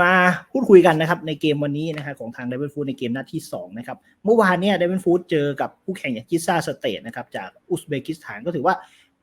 มาพูดคุยกันนะครับในเกมวันนี้นะครับของทาง d ด v ิ n ฟูดในเกมนัดที่2นะครับเมื่อวานเนี่ย d ด v ิ n ฟูดเจอกับผู้แข่งอย่างกิซ่าสเตทนะครับจากอุซเบกิสถานก็ถือว่า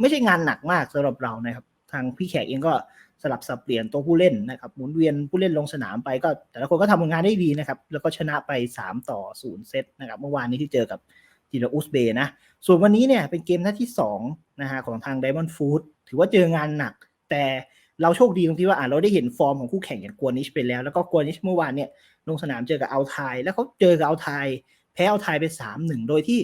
ไม่ใช่งานหนักมากสำหรับเรานะครับทางพี่แขกเองก็สลับสับเปลี่ยนตัวผู้เล่นนะครับหมุนเวียนผู้เล่นลงสนามไปก็ แต่ละคนก็ทำงานได้ดีนะครับแล้วก็ชนะไป 3 ต่อ 0 เซตนะครับเมื่อวานนี้ที่เจอกับทีมอุซเบย์นะส่วนวันนี้เนี่ยเป็นเกมนัดที่2นะฮะของทาง Diamond Food ถือว่าเจองานหนักแต่ เราโชคดีตรงที่ว่าอ่าเราได้เห็นฟอร์มของคู่แข่งอย่างกัวนิชไปแล้ว แล้วก็กัวนิชเมื่อวานเนี่ยลงสนามเจอกับเอาไทย แล้วเขาเจอกับเอาไทย แพ้เอาไทยไป3-1โดยที่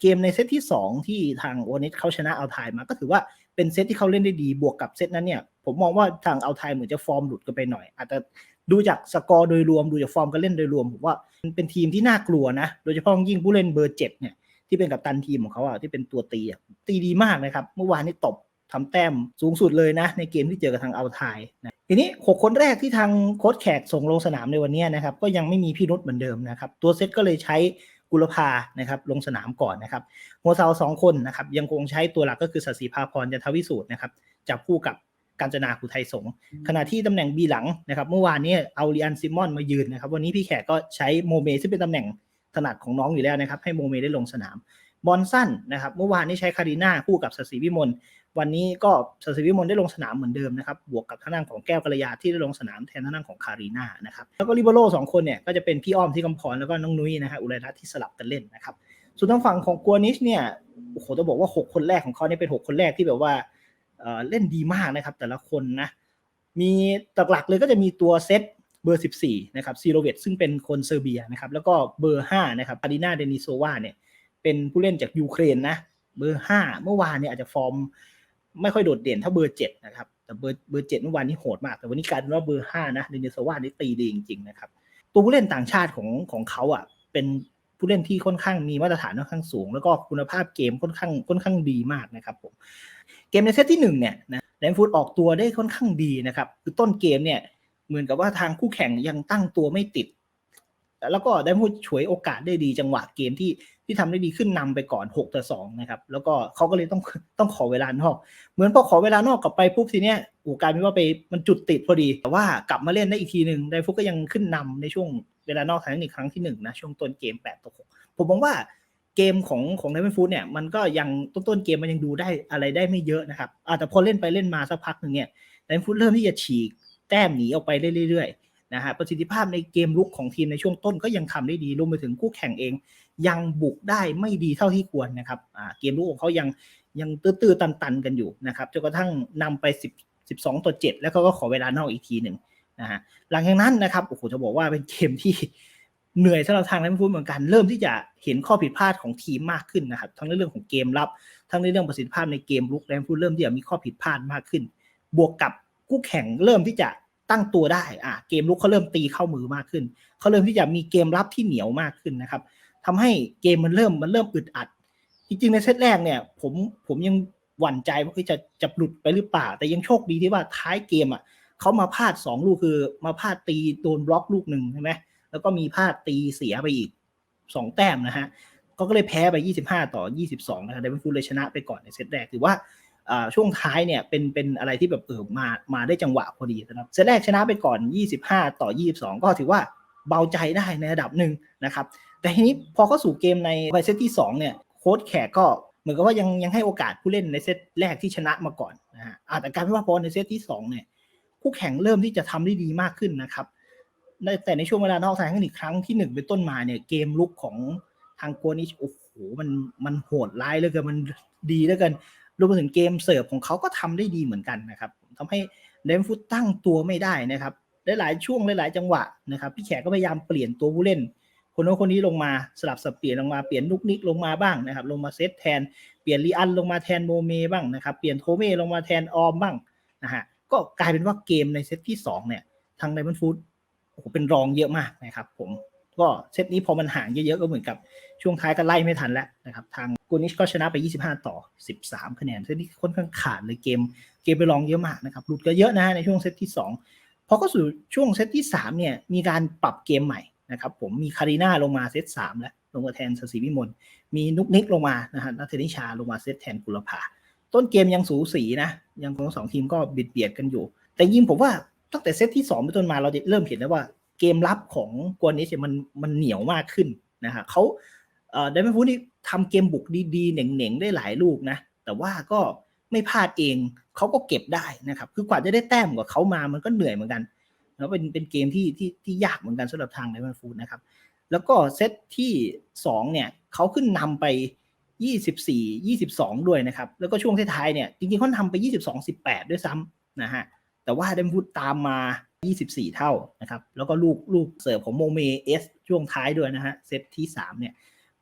เกมในเซตที่ 2 ที่ทางโอนิชเขาชนะเอาไทยมา ก็ถือว่าเป็นเซตที่เขาเล่นได้ดีบวกกับเซตนั้นเนี่ย ผมมองว่าทางเอาไทยเหมือนจะฟอร์มหลุดกันไปหน่อย อาจจะดูจากสกอร์โดยรวมดูจากฟอร์มการเล่นโดยรวมผมว่าเป็นทีมที่น่ากลัวนะ โดยเฉพาะยิ่งผู้เล่นเบอร์เจ็ดเนี่ยที่เป็นกับตันทีมของเขาอะที่เป็นตัวตีตีดีมากนะครับ เมื่อวานนี้ตบ ทำแต้มสูงสุดเลยนะ ในเกมที่เจอกับทางเอาไทยนะทีนี้ 6 คนแรกที่ทางโค้ชแขกส่งลงสนามในวันนี้นะครับก็ยังไม่มีพี่นุชเหมือนเดิมนะครับ ตัวเซตก็เลยใช้กุลภานะครับลงสนามก่อนนะครับหัวเสาสองคนนะครับยังคงใช้ตัวหลักก็คือสศิภาพรจันทวิสูตรนะครับจับคู่กับกาญจนาคุไทยสงขณะที่ตำแหน่งบีหลังนะครับเมื่อวานนี้เอาเรียนซิมอนมายืนนะครับวันนี้พี่แขกก็ใช้โมเมซึ่งเป็นตำแหน่งถนัดของน้องอยู่แล้วนะครับให้โมเมได้ลงสนาม บอลสั้นนะครับ เมื่อวานนี้ใช้คารีนาคู่กับสศิวิมล วันนี้ก็สศิวิมลได้ลงสนามเหมือนเดิมนะครับ บวกกับท่างด้านของแก้วกัลยาที่ได้ลงสนามแทนท่างด้านของคารีนานะครับ แล้วก็ลิเบโร่สองคนเนี่ยก็จะเป็นพี่อ้อมที่กำพรแล้วก็น้องนุ้ยนะฮะอุไรรัตน์ที่สลับกันเล่นนะครับ ส่วนทางฝั่งของกัวนิชเนี่ย โอ้โหต้องบอกว่า 6 คนแรกของเขาเนี่ยเป็น 6 คนแรกที่แบบว่าเเล่นดีมากนะครับ แต่ละคนนะ มีหลักๆเลยก็จะมีตัวเซตเบอร์ 14 นะครับซีโรเวตซึ่งเป็นคนเซอร์เบียนะครับ แล้วก็เบอร์ 5 นะครับอาดินาเดนิโซวาเนี่ย เป็นผู้เล่นจากยูเครนนะ เบอร์ห้าเมื่อวานเนี่ยอาจจะฟอร์มไม่ค่อยโดดเด่นเท่าเบอร์เจ็ดนะครับ แต่เบอร์เบอร์เจ็ดเมื่อวานนี้โหดมาก แต่วันนี้กลายเป็นว่าเบอร์ห้านะเดนิสวานี่ตีดีจริงๆนะครับ ตัวผู้เล่นต่างชาติของของเขาอะ เป็นผู้เล่นที่ค่อนข้างมีมาตรฐานค่อนข้างสูง แล้วก็คุณภาพเกมค่อนข้างค่อนข้างดีมากนะครับผมเกมในเซตที่หนึ่งเนี่ยนะแลนฟูดออกตัวได้ค่อนข้างดีนะครับคือต้นเกมเนี่ยเหมือนกับว่าทางคู่แข่งยังตั้งตัวไม่ติด แล้วก็ได้พูดฉวยโอกาสได้ดีจังหวะเกมที่ที่ทำได้ดีขึ้นนำไปก่อน6ต่อ2นะครับ แล้วก็เขาก็เลยต้องต้องขอเวลานอก เหมือนพอขอเวลานอกกลับไปปุ๊บทีเนี้ยโอ้กลายเป็นว่าไปมันจุดติดพอดี แต่ว่ากลับมาเล่นได้อีกทีหนึ่งไดฟุกก็ยังขึ้นนำในช่วงเวลานอกทางอีกครั้งที่1นะช่วงต้นเกม8ต่อ6ผมมองว่าเกมของของไดมอนฟูดเนี่ยมันก็ยังต้นต้นเกมมันยังดูได้อะไรได้ไม่เยอะนะครับอาแต่พอเล่นไปเล่นมาสักพักหนึ่งเนี่ยไดมอนฟูดเริ่มที่จะฉีกแต้มหนีออกไปเรื่อยๆ นะฮะประสิทธิภาพในเกมลุกของทีมในช่วงต้นก็ยังทำได้ดีรวมไปถึงคู่แข่งเอง ยังบุกได้ไม่ดีเท่าที่ควรนะครับเกมลุกของเขายังยังตื้อๆตันๆกันอยู่นะครับจนกระทั่งนำไป 10 12ต่อ7แล้วเขาก็ขอเวลานอกอีกทีหนึ่งนะฮะหลังจากนั้นนะครับโอ้โหจะบอกว่าเป็นเกมที่เหนื่อยสำหรับทางนักฟุตเหมือนกัน เริ่มที่จะเห็นข้อผิดพลาดของทีมมากขึ้นนะครับ ทั้งในเรื่องของเกมรับ ทั้งในเรื่องประสิทธิภาพในเกมลุกแลนฟูดเริ่มที่จะมีข้อผิดพลาดมากขึ้น บวกกับคู่แข่งเริ่มที่จะ ตั้งตัวได้อ่าเกมลุกเขาเริ่มตีเข้ามือมากขึ้นเขาเริ่มที่จะมีเกมรับที่เหนียวมากขึ้นนะครับทำให้เกมมันเริ่มมันเริ่มอึดอัด จริงๆในเซตแรกเนี่ยผมผมยังหวั่นใจว่าจะจะหลุดไปหรือเปล่า แต่ยังโชคดีที่ว่าท้ายเกมอะเขามาพลาดสองลูกคือมาพลาดตีโดนบล็อกลูกหนึ่งใช่ไหมแล้วก็มีพลาดตีเสียไปอีกสองแต้มนะฮะก็ก็เลยแพ้ไป 25 ต่อ 22 นะครับเดวินฟูเลยชนะไปก่อนในเซตแรกถือว่า ช่วงท้ายเนี่ยเป็นเป็นอะไรที่แบบเออมามาได้จังหวะพอดีนะครับเซตแรกชนะไปก่อน 25 ต่อ 22 ก็ถือว่าเบาใจได้ในระดับหนึ่งนะครับ แต่ทีนี้พอเข้าสู่เกมในเซตที่ 2 เนี่ยโค้ชแขกก็เหมือนกับว่ายังยังให้โอกาสผู้เล่นในเซตแรกที่ชนะมาก่อนนะฮะแต่การว่าพอในเซตที่ 2 เนี่ยคู่แข่งเริ่มที่จะทำได้ดีมากขึ้นนะครับแต่ในช่วงเวลานอกทางอีกครั้งที่หนึ่งเป็นต้นมาเนี่ยเกมลุกของทางโกนิชโอ้โหมันมันโหดร้ายเหลือเกินมันดีเหลือเกิน รวมไปถึงเกมเสิร์ฟของเขาก็ทำได้ดีเหมือนกันนะครับทำให้เลมฟุตตั้งตัวไม่ได้นะครับหลายๆช่วงหลายๆจังหวะนะครับ พี่แขกก็พยายามเปลี่ยนตัวผู้เล่น คนโน้นคนนี้ลงมาสลับสับเปลี่ยนลงมาเปลี่ยนนุกนิกลงมาบ้างนะครับ ลงมาเซตแทนเปลี่ยนลีอันลงมาแทนโมเมบ้างนะครับ เปลี่ยนโทเมลงมาแทนออมบ้างนะฮะก็กลายเป็นว่าเกมในเซตที่2เนี่ยทางไดมอนด์ฟูดโอ้โหเป็นรองเยอะมากนะครับผม ก็เซตนี้พอมันห่างเยอะๆก็เหมือนกับช่วงท้ายก็ไล่ไม่ทันแล้วนะครับ ทางกูนิชก็ชนะไป 25 ต่อ 13 คะแนนเซตนี้ค่อนข้างขาดเลยเกมเกมไปรองเยอะมากนะครับหลุดก็เยอะนะฮะในช่วงเซตที่ 2 พอก็สู่ช่วงเซตที่ 3 เนี่ยมีการปรับเกมใหม่นะครับผมมีคารีนาลงมาเซต3แล้วลงมาแทนสศิวิมลมีนุกนิกลงมานะฮะนัทเทนิชาลงมาเซตแทนกุลภาต้นเกมยังสูสีนะยังของสองทีมก็บิดเบียดกันอยู่ แต่ยิงผมว่าตั้งแต่เซตที่สองเป็นต้นมาเราจะเริ่มเห็นได้วว่า เกมรับของกวนิชเนี่ยมันมันเหนียวมากขึ้นนะฮะเขาเอ่อไดมอนฟูดนี่ทำเกมบุกดีๆ เหน่งๆ ได้หลายลูกนะ แต่ว่าก็ไม่พลาดเองเขาก็เก็บได้นะครับ คือกว่าจะได้แต้มกว่าเขามามันก็เหนื่อยเหมือนกันแล้วเป็นเป็นเกมที่ที่ที่ยากเหมือนกันสำหรับทางไดมอนฟูดนะครับ แล้วก็เซตที่สองเนี่ยเขาขึ้นนำไป 24 22 ด้วยนะครับ แล้วก็ช่วงท้ายๆเนี่ยจริงๆเขาทำไป 22 18 ด้วยซ้ำนะฮะแต่ว่าไดมอนฟูดตามมา 24 เท่านะครับ แล้วก็ลูกลูกเสิร์ฟของโมเมเอสช่วงท้ายด้วยนะฮะเซตที่3เนี่ย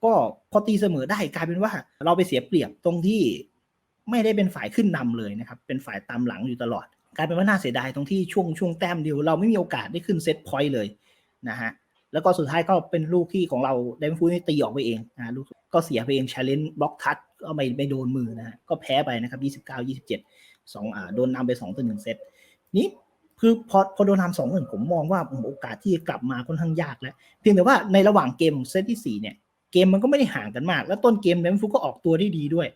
ก็พอตีเสมอได้กลายเป็นว่าเราไปเสียเปรียบตรงที่ไม่ได้เป็นฝ่ายขึ้นนำเลยนะครับ เป็นฝ่ายตามหลังอยู่ตลอด กลายเป็นว่าน่าเสียดายตรงที่ช่วงช่วงแต้มเดียวเราไม่มีโอกาสได้ขึ้นเซตพอยต์เลยนะฮะแล้วก็สุดท้ายก็เป็นลูกที่ของเราไดนฟูนี่ตีออกไปเองนะลูกก็เสียไปเองชาเลนจ์บล็อกทัชก็ไม่ไม่โดนมือนะฮะก็แพ้ไปนะครับ 29 27สองอ่าโดนนำไป2ต่อ1เซตนี้ คือพอพอโดนนำสองหนึ่งผมมองว่าโอกาสที่จะกลับมาค่อนข้างยากแล้ว เพียงแต่ว่าในระหว่างเกมเซตที่4เนี่ยเกมมันก็ไม่ได้ห่างกันมาก แล้วต้นเกมแดมฟูก็ออกตัวได้ดีด้วย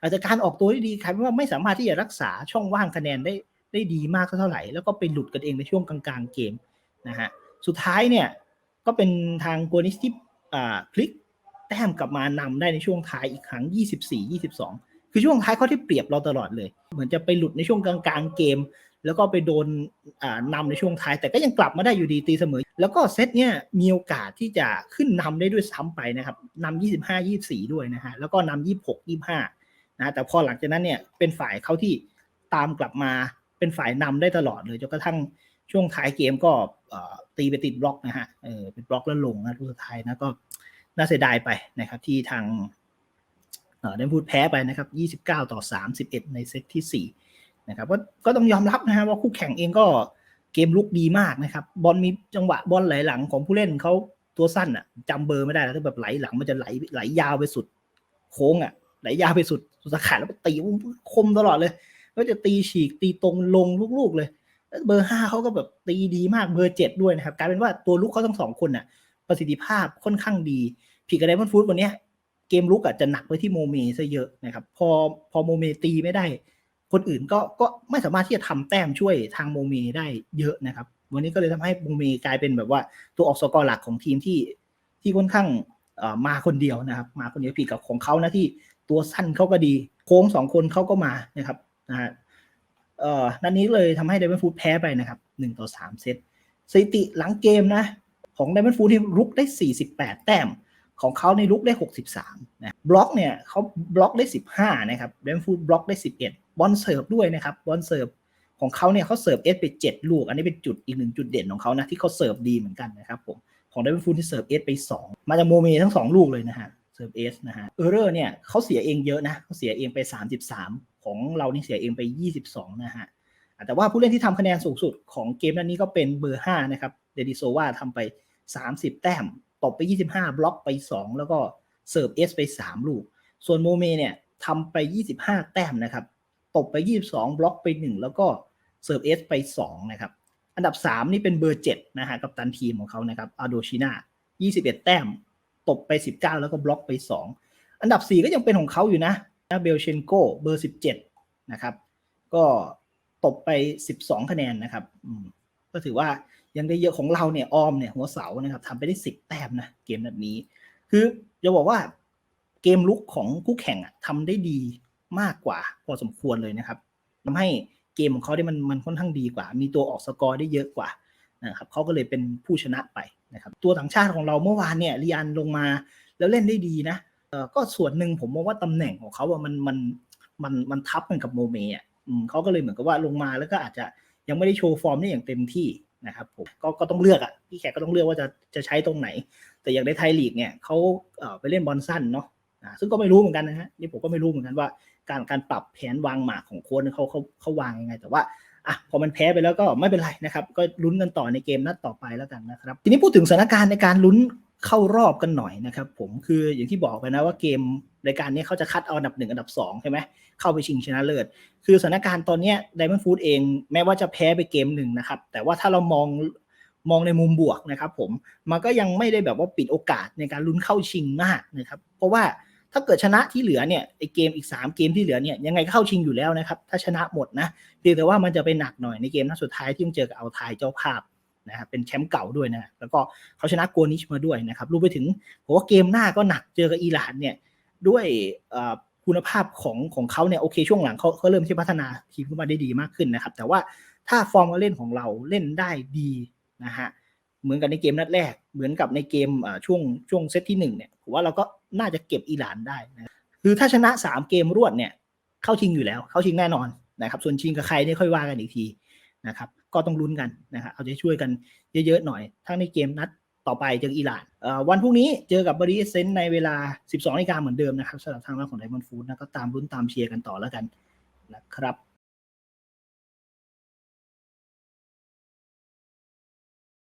อาจจะการออกตัวได้ดีกลายเป็นว่าไม่สามารถที่จะรักษาช่องว่างคะแนนได้ได้ดีมากเท่าไหร่ แล้วก็ไปหลุดกันเองในช่วงกลางๆเกมนะฮะสุดท้ายเนี่ยก็เป็นทางโกนิสที่อ่าพลิกแต้มกลับมานำได้ในช่วงท้ายอีกครั้ง 24-22 คือช่วงท้ายเขาที่เปรียบเราตลอดเลย เหมือนจะไปหลุดในช่วงกลางๆเกม แล้วก็ไปโดนอ่านำในช่วงท้าย แต่ก็ยังกลับมาได้อยู่ดีตีเสมอ แล้วก็เซตเนี่ยมีโอกาสที่จะขึ้นนำได้ด้วยซ้ำไปนะครับนำ25 24 ด้วยนะฮะแล้วก็นำ26 25 นะแต่พอหลังจากนั้นเนี่ยเป็นฝ่ายเขาที่ตามกลับมาเป็นฝ่ายนำได้ตลอดเลยจนกระทั่งช่วงท้ายเกมก็ตีไปติดบล็อกนะฮะเออเป็นบล็อกแล้วลงนะลูกสุดท้ายนะก็น่าเสียดายไปนะครับที่ทางเออได้พูดแพ้ไปนะครับ 29 ต่อ 31 ในเซตที่ 4 นะครับก็ก็ต้องยอมรับนะฮะว่าคู่แข่งเองก็เกมลุกดีมากนะครับ บอลมีจังหวะบอลไหลหลังของผู้เล่นเขาตัวสั้นอะจำเบอร์ไม่ได้แล้วถ้าแบบไหลหลังมันจะไหลไหลยาวไปสุด โค้งอะไหลยาวไปสุดสุดสาขาแล้วตีคมตลอดเลยก็จะตีฉีกตีตรงลงลูกๆเลยเบอร์ห้าเขาก็แบบตีดีมากเบอร์เจ็ดด้วยนะครับกลายเป็นว่าตัวลุกเขาทั้งสองคนน่ะ ประสิทธิภาพค่อนข้างดีผีกระไดมอนฟูดวันนี้เกมลุกอะจะหนักไปที่โมเมซะเยอะนะครับ พอพอโมเมตีไม่ได้ คนอื่นก็ก็ไม่สามารถที่จะทำแต้มช่วยทางโมเมได้เยอะนะครับ วันนี้ก็เลยทำให้โมเมกลายเป็นแบบว่าตัวออกสกอร์หลักของทีมที่ที่ค่อนข้างมาคนเดียวนะครับ มาคนเดียวผีกับของเขานะที่ตัวสั้นเขาก็ดี โค้งสองคนเขาก็มานะครับนะฮะเอ่อนัดนี้เลยทำให้เดวินฟูดแพ้ไปนะครับหนึ่งต่อสามเซตสถิติหลังเกมนะ ของไดมอนฟูดที่รุกได้48แปดแต้มของเขาในลุกได้ 63นะบล็อกเนี่ยเขาบล็อกได้ 15 นะครับไดมอนฟูดบล็อกได้ 11 บอลเสิร์ฟด้วยนะครับบอลเสิร์ฟของเขาเนี่ยเขาเสิร์ฟเอสไป7ลูก อันนี้เป็นจุดอีกหนึ่งจุดเด่นของเขานะที่เขาเสิร์ฟดีเหมือนกันนะครับผมของไดมอนฟูดที่เสิร์ฟเอสไป 2 มาจากโมเมทั้ง 2 ลูกเลยนะฮะเสิร์ฟเอสนะฮะเออร์เรอร์เนี่ยเขาเสียเองเยอะนะเขาเสียเองไป 33 ของเรานี่เสียเองไป 22 นะฮะแต่ว่าผู้เล่นที่ทำคะแนนสูงสุดของเกมนั้นนี้ก็เป็นเบอร์ 5 นะครับเดดิโซวาทำไป 30 แต้มตบไป 25 บล็อกไป 2 แล้วก็เสิร์ฟเอสไป 3 ลูก ส่วนโมเมเนี่ยทำไป 25 แต้มนะครับ ตบไป 22 บล็อกไป 1 แล้วก็เสิร์ฟเอสไป 2 นะครับ อันดับ 3 นี่เป็นเบอร์ 7 นะฮะกับตันทีมของเขานะครับอาโดชินา21 แต้ม ตบไป 19 แล้วก็บล็อกไป 2 อันดับ 4 ก็ยังเป็นของเขาอยู่นะเบลเชนโกเบอร์ 17 นะครับ ก็ตบไป 12 คะแนนนะครับก็ถือว่ายังได้เยอะของเราเนี่ยออมเนี่ยหัวเสานะครับทำไปได้ 10 แต้มนะเกมแบบนี้ คือจะบอกว่าเกมลุกของคู่แข่งอะทำได้ดี มากกว่า พอสมควรเลยนะครับทำให้เกมของเขาได้มันมันค่อนข้างดีกว่า มีตัวออกสกอร์ได้เยอะกว่านะครับเขาก็เลยเป็นผู้ชนะไปนะครับตัวต่างชาติของเราเมื่อวานเนี่ยเรียนลงมาแล้วเล่นได้ดีนะเออก็ส่วนหนึ่งผมมองว่าตำแหน่งของเขาว่ามันมันมันมันทับกันกับโมเมอะเขาก็เลยเหมือนกับว่าลงมาแล้วก็อาจจะยังไม่ได้โชว์ฟอร์มได้อย่างเต็มที่นะครับผมก็ก็ต้องเลือกอะพี่แขกก็ต้องเลือกว่าจะจะใช้ตรงไหน แต่อย่างในไทยลีกเนี่ยเขาเออไปเล่นบอลสั้นเนาะซึ่งก็ไม่รู้เหมือนกันนะฮะนี่ผมก็ไม่รู้เหมือนกันว่า การการปรับแผนวางหมากของโค้ชเขาเขาเขาวางยังไง แต่ว่าอะพอมันแพ้ไปแล้วก็ไม่เป็นไรนะครับ ก็ลุ้นกันต่อในเกมนัดต่อไปแล้วกันนะครับ ทีนี้พูดถึงสถานการณ์ในการลุ้นเข้ารอบกันหน่อยนะครับ ผมคืออย่างที่บอกไปนะว่าเกมรายการนี้เขาจะคัดเอาอันดับหนึ่งอันดับสองใช่ไหมเข้าไปชิงชนะเลิศคือสถานการณ์ตอนนี้ไดมอนด์ฟูดเองแม้ว่าจะแพ้ไปเกมหนึ่งนะครับ แต่ว่าถ้าเรามองมองในมุมบวกนะครับ ผมมันก็ยังไม่ได้แบบว่าปิดโอกาสในการลุ้นเข้าชิงมากนะครับ เพราะว่า ถ้าเกิดชนะที่เหลือเนี่ยไอเกมอีก 3 เกมที่เหลือเนี่ยยังไงก็เข้าชิงอยู่แล้วนะครับ ถ้าชนะหมดนะเพียงแต่ว่ามันจะไปหนักหน่อยในเกมนัดสุดท้ายที่ต้องเจอกับเอาไทยเจ้าภาพนะครับเป็นแชมป์เก่าด้วยนะแล้วก็เขาชนะโกนิชมาด้วยนะครับรวมไปถึงผมว่าเกมหน้าก็หนักเจอกับอิหร่านเนี่ยด้วยคุณภาพของของเขาเนี่ยโอเคช่วงหลังเขาเขาเริ่มที่พัฒนาทีมขึ้นมาได้ดีมากขึ้นนะครับ แต่ว่าถ้าฟอร์มการเล่นของเราเล่นได้ดีนะฮะ เหมือนกับในเกมนัดแรก เหมือนกับในเกมช่วงช่วงเซตที่หนึ่งเนี่ยผมว่าเราก็น่าจะเก็บอิหร่านได้นะคือถ้าชนะสามเกมรวดเนี่ยเข้าชิงอยู่แล้ว เข้าชิงแน่นอนนะครับ ส่วนชิงกับใครเนี่ยค่อยว่ากันอีกทีนะครับก็ต้องลุ้นกันนะครับเอาใจช่วยกันเยอะๆหน่อย ทั้งในเกมนัดต่อไปเจออิหร่านอ่อวันพรุ่งนี้เจอกับบริเซนในเวลา 12นาฬิกาเหมือนเดิมนะครับสำหรับทางด้านของไดมอนด์ฟูดนะก็ตามลุ้นตามเชียร์กันต่อแล้วกันนะครับ